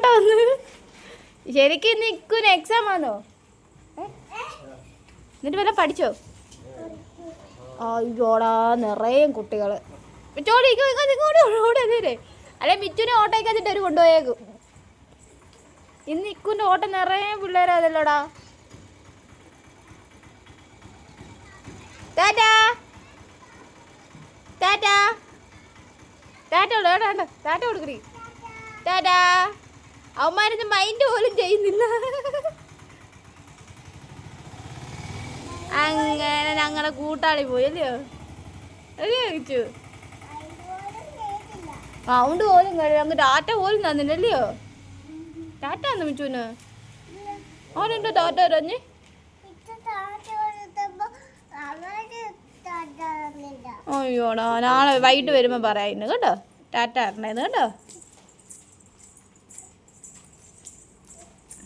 ഓട്ടം വന്ന്? ശരിക്കും ഇന്ന് ഇക്കുന് എക്സാം ആണോ? എന്നിട്ട് വല്ല പഠിച്ചോ? അയ്യോടാ നിറയെ കുട്ടികൾ ഓടേ അല്ലെ മിറ്റുനെ ഓട്ടോയ്ക്കകത്തിട്ട് ഒരു കൊണ്ടുപോയേക്കും. ഇന്ന് ഇക്കുന്റെ ഓട്ടം നിറയെ പിള്ളേരതല്ലോടാ ടാറ്റാ. ടാറ്റാ. ടാറ്റ ഉള്ളു കേട്ടോ ടാറ്റ കൊടുക്കടി ടാറ്റാ. അവന്മാരിന്ന് മൈൻഡ് പോലും ചെയ്യുന്നില്ല. അങ്ങനെ ഞങ്ങളുടെ കൂട്ടാളി പോയി അല്ലയോ അല്ലയോ ചോദിച്ചു സൗണ്ട് പോലും കഴിയും അങ്ങ് ഡാറ്റ പോലും തന്നില്ലല്ലയോ ഡാറ്റ തന്നു മിച്ചുവിന്? അവനെന്തോ ഡാറ്റ തരഞ്ഞ് അയ്യോടാ നാളെ വൈകിട്ട് വരുമ്പോൾ പറയുന്നു കേട്ടോ? ടാറ്റ തരണേന്ന് കേട്ടോ?